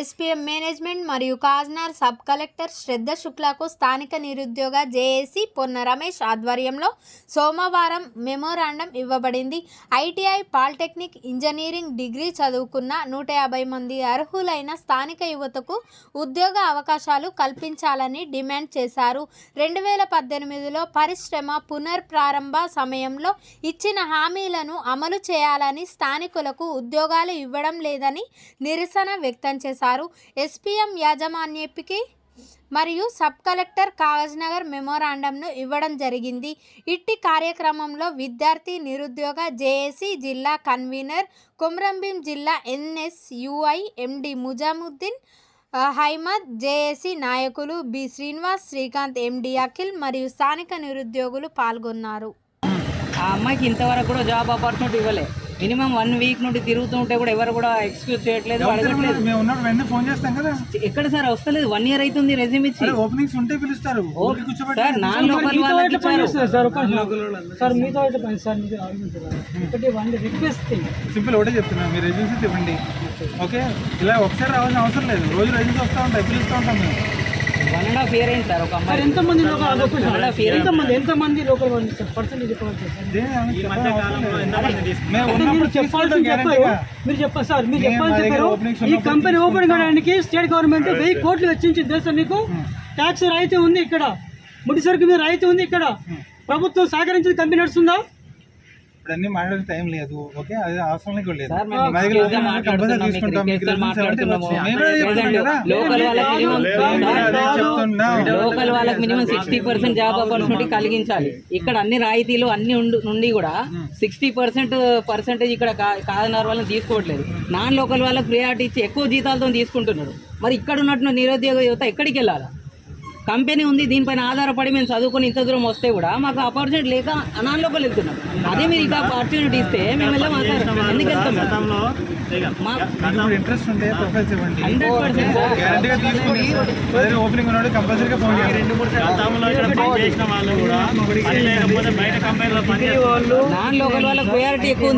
SPM management మరియు కాజ్నార్ sub collector శ్రద్ధ శుక్లాకు స్థానిక నిరుద్యోగ జేఏసీ పొన్న రమేష్ ఆధ్వర్యంలో సోమవారం మెమోరాండం ఇవ్వబడింది. ఐటీఐ పాలిటెక్నిక్ ఇంజనీరింగ్ డిగ్రీ చదువుకున్న నూట యాభై మంది అర్హులైన స్థానిక యువతకు ఉద్యోగ అవకాశాలు కల్పించాలని డిమాండ్ చేశారు. రెండు వేల పద్దెనిమిదిలో పరిశ్రమ పునర్ప్రారంభ సమయంలో ఇచ్చిన హామీలను అమలు చేయాలని స్థానికులకు ఉద్యోగాలు ఇవ్వడం లేదని నిరసన వ్యక్తం చేశారు. ఎస్పీఎం యాజమాన్యపికి మరియు సబ్ కలెక్టర్ కాగజ్నగర్ మెమోరాండంను ఇవ్వడం జరిగింది. ఇట్టి కార్యక్రమంలో విద్యార్థి నిరుద్యోగ జేఏసీ జిల్లా కన్వీనర్ కొమరంభీం జిల్లా NSUI MD Mujamuddin Haimad JAC నాయకులు బి శ్రీనివాస్ శ్రీకాంత్ ఎండి అఖిల్ మరియు స్థానిక నిరుద్యోగులు పాల్గొన్నారు. ఆ అమ్మాయికి ఇంతవరకు కూడా జాబ్ ఆపర్చునిటీ ఇవ్వలే. మినిమం వన్ వీక్ నుండి తిరుగుతుంటే కూడా ఎవరు కూడా ఎక్స్క్యూజ్ చేయట్లేదు అడగట్లేదు మేము వెంటనే ఫోన్ చేస్తాం కదా. ఎక్కడ సార్? వస్తలేదు. వన్ ఇయర్ అవుతుంది రెజ్యూమ్ ఇచ్చి. ఓపెనింగ్స్ ఉంటే పిలుస్తారు. ఊరికి కూర్చోబెట్టి సార్ నాన్ లోకల్ వాళ్ళకి ఇచ్చారు. సార్ ఒక సార్ మీతో అయితే పని సార్ మీరు ఆలోచించారు ఒకటి వన్ రిక్వెస్ట్ థింగ్ సింపుల్ ఒకటే చెప్తున్నాను మీరు రెజ్యూమ్స్ ఇవ్వండి. ఓకే? ఇలా ఒకసారి రావాల్సిన అవసరం లేదు. రోజు రెజ్యూమ్స్ వస్తూ ఉంటాయి పిలుస్తూ ఉంటాం మేము. వన్ అండ్ హాఫ్ ఇయర్ అయింది సార్? ఒక సార్ అమ్మాయి ఎంతమంది లోకల్ ఎంతమంది ఎంతమంది లోకల్ వాళ్ళు సార్ పర్సెంటేజ్ చెప్పవచ్చు సార్. దేని గురించి చెప్పాల్సిన అవసరం లేదు. మేము అంటే ఉన్నప్పుడు మీరు చెప్పాల్సింది చెప్పారు guarantee. మీరు చెప్పారు సార్. మీరు చెప్పారు. openings ఈ ఉన్నప్పుడు కంపెనీ ఓపెన్. కావడానికి స్టేట్ గవర్నమెంట్ వెయ్యి కోట్లు వెచ్చించింది. తెలుసా మీకు? ట్యాక్స్ రాయితీ ఉంది ఇక్కడ. ముడి సరుకు మీద రాయితీ ఉంది ఇక్కడ. ప్రభుత్వం సహకరించిన కంపెనీ నడుస్తుందా? ఇప్పుడు అన్ని మాట్లాడే టైం లేదు. ఓకే అది అవసరం కూడా లేదు. లోకల్ వాళ్ళకి minimum sixty percent job opportunity కలిగించాలి. ఇక్కడ అన్ని రాయితీలు అన్ని నుండి కూడా సిక్స్టీ పర్సెంట్ పర్సెంటేజ్ ఇక్కడ కా- కాదన్నారు వాళ్ళని తీసుకోవట్లేదు. నాన్ లోకల్ వాళ్ళకి ప్రియారిటీ ఇచ్చి ఎక్కువ జీతాలతో తీసుకుంటున్నారు. మరి ఇక్కడ ఉన్నట్టు నిరుద్యోగ యువత ఎక్కడికి వెళ్ళాలా? కంపెనీ ఉంది దీనిపైన ఆధారపడి మేము చదువుకొని ఇంత దూరం వస్తే కూడా మాకు ఆపర్చునిటీ లేక నాన్ లోకల్ వెళ్తున్నాం. అదే మీరు ఇంకా ఆపర్చునిటీ ఇస్తే మేము వెళ్ళాం ఎందుకు వెళ్తాం? నాన్ లోకల్ వాళ్ళకి ప్రయారిటీ ఎక్కువ ఉంది